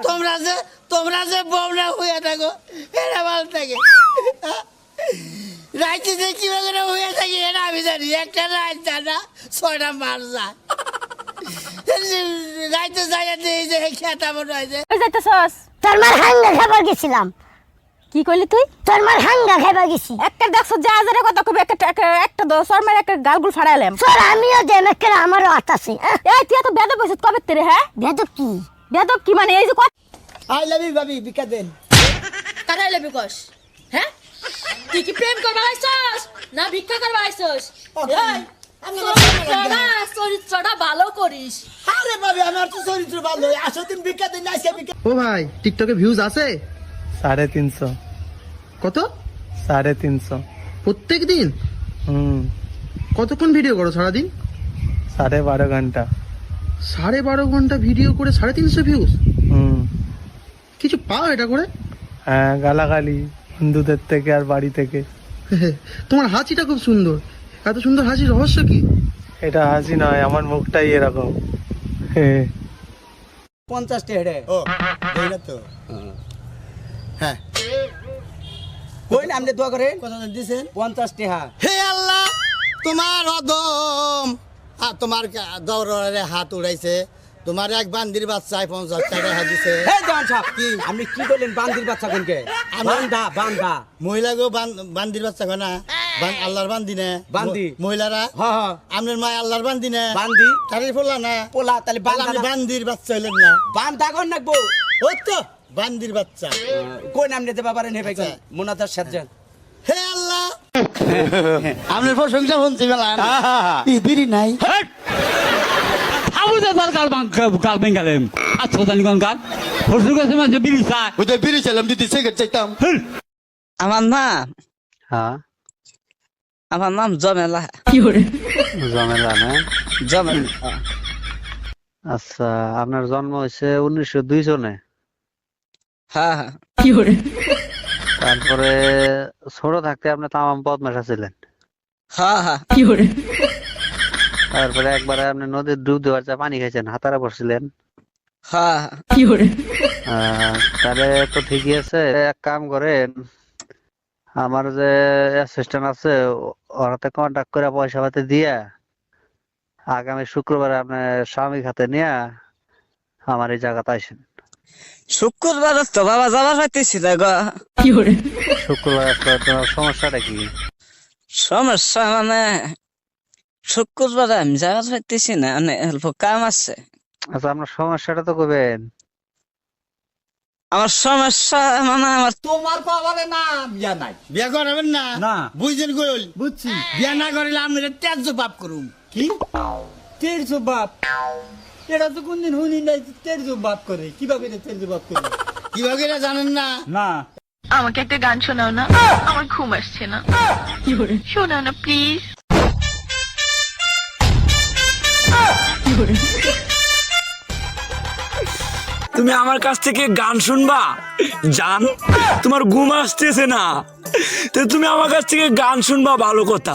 তোমরা যে তোমরা যে বমরা হইয়া থাকো এরা ভালো থাকে। রাইতে যে কীভাবে করে হইয়া থাকি এটা আমি জানি। একটা রাত জানা ছয়টা মার যায় রাইতে যাইয়া দিয়ে যে খেতা মনে হয় যে যাইতেছস। তোর মার হাঙ্গা খাবার গেছিলাম। কি কইলি তুই? তোর মার হাঙ্গা খাবার গেছি। একটা দেখছ যে আজারে কথা কবি একটা একটা- দশ আর মেরে একটা গালগুল ফাড়াইলাম তোর আমিও যে আমারও আছে আহ, এই তুই এত বেদব হইছিস কবে তেরে হ্যাঁ? বেদক কি? বেদব কি মানে? এই যে আই লাভ ইউ ভাবি বিকা দেন। কারাই লেবি কস হ্যাঁ? তুই কি প্রেম করবা আইছস না ভিক্ষা করবা আইছস এই, চরিত্রটা চরিত্রটা ভালো করিস। আরে ভাবি আমার তো চরিত্র ভালো। আসো দেন ও ভাই টিকটকে ভিউজ আছে? সাড়ে তিনশো। কত? সাড়ে তিনশো। প্রত্যেক দিন হুম। কতক্ষণ ভিডিও করো সারাদিন? সাড়ে বারো ঘণ্টা। সাড়ে বারো ঘণ্টা ভিডিও করে সাড়ে তিনশো ভিউজ হুম। কিছু পাও এটা করে? হ্যাঁ গালাগালি বন্ধুদের থেকে আর বাড়ি থেকে। তোমার হাসিটা খুব সুন্দর। এত সুন্দর হাসির রহস্য কি? এটা হাসি নয় আমার মুখটাই এরকম। হ্যাঁ পঞ্চাশটা হেডে ও তো। হ্যাঁ। কই না আপনি দোয়া করেন। কত দিছেন? পঞ্চাশটি হ্যাঁ হে আল্লাহ তোমার অদম। তোমার দৌড়ে হাত উড়াইছে। তোমার এক বান্দির বাচ্চায় পঞ্চাশ টাকা দিছে। হে কি? আপনি কি করলেন বান্দির বাচ্চা কোনকে? বান্দা বান্দা। মহিলাকেও বান্দির বাচ্চা কয় না? আল্লাহর বান্দি না। বান্দি। মহিলারা? আপনার মা আল্লাহর বান্দি না। বান্দি। তারি ফোলা না? পোলা তাহলে আপনি বান্দির বাচ্চা হইলেন না। বান্দা কোন নাকবো? ওই তো বান্দির বাচ্চা। কই নাম নিতে পারেন হে ভাই আচ্ছা। মোনাজার সাজ্জান আপনার প্রশংসা শুনছি বেলা। বিড়ি নাই। আবু দাদার গাল গাল বেঙ্গালেম আচ্ছা জানি কোন গাল হসুর কাছে মাঝে বিড়ি চায় ওদের বিড়ি চাইলাম দিদি সিগারেট চাইতাম। আমার নাম? হ্যাঁ। আমার নাম জমেলা। জমেলা না? জমেলা আচ্ছা আপনার জন্ম হয়েছে উনিশশো দুই সনে হ্যাঁ হ্যাঁ। তারপরে ছোট থাকতে আপনি তামাম বদমাশা ছিলেন হ্যাঁ হ্যাঁ তারপরে একবারে আপনি নদীর ডুব দেওয়ার চা পানি খাইছেন হাতারা পড়ছিলেন হ্যাঁ আহ, তাহলে তো ঠিকই আছে এক কাম করেন আমার যে অ্যাসিস্ট্যান্ট আছে ও- ওর হাতে কন্ট্যাক্ট করে পয়সা পাতি দিয়া আগামী শুক্রবারে আপনার স্বামীর হাতে নিয়ে আমার এই জায়গাতে আসেন শুক্রবার তো বাবা যাবার হইতেছিল গো। শুক্রবার আসলে তোমার সমস্যাটা কি? সমস্যা মানে শুক্রবার আমি যাবার হইতেছি না মানে অল্প কাম আছে। আচ্ছা আপনার সমস্যাটা তো কবেন? আমার সমস্যা মানে আমার তোমার পাওয়ারে না বিয়া নাই। বিয়া করাবেন না? না। বুঝছেন কইল বুঝছি। বিয়া না করিলে আমি ত্যায্য পাপ করুম। কি? তেরজো বাপ এটা তো কোনদিন শুনি নাই তেরজো বাপ করে। কীভাবে তেরজো বাপ করে? কীভাবে এটা জানেন না? না। আমাকে একটা গান শোনাও না? আমার ঘুম আসছে না। শোনাও না প্লিজ তুমি আমার কাছ থেকে গান শুনবা? জান তোমার ঘুম আসতেছে না। তো তুমি আমার কাছ থেকে গান শুনবা ভালো কথা।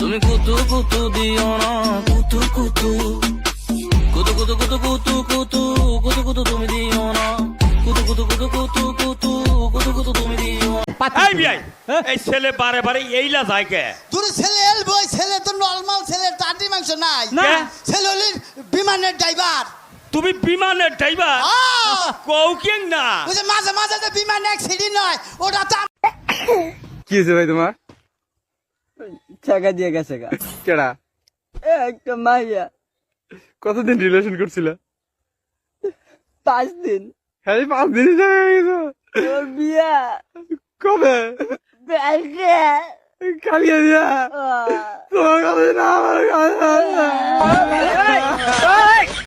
তুমি কুতু কুতু দিও না কুতু কুতু। কুতু কুতু কুতু কুতু কুতু কুতু কুতু তুমি দিও না। কুতু কুতু কুতু কুতু কুতু কুতু কুতু তুমি দিও না। এই বিয়াই এই ছেলে বারে বারে এইলা যায় কে? তোর ছেলে এলবো ওই ছেলে তো নর্মাল ছেলে টাটি মাংস নাই। না। ছেলে হলি বিমানের ড্রাইভার। তুমি বিমানের ড্রাইভার? কৌকিং না? ওই যে মাঝে মাঝে যে বিমান অ্যাক্সিডেন্ট হয় ওটা তো কি হয়েছে ভাই তোমার? টাকা দিয়ে গেছে গা। কেডা? একটা মাইয়া। কতদিন রিলেশন করছিল? পাঁচ দিন। হ্যাঁ পাঁচ দিনই জায়গা গেছে। তোর বিয়া। কবে? ব্যাগে কালিয়া দিয়া তোমার কাছে না আমার কাছে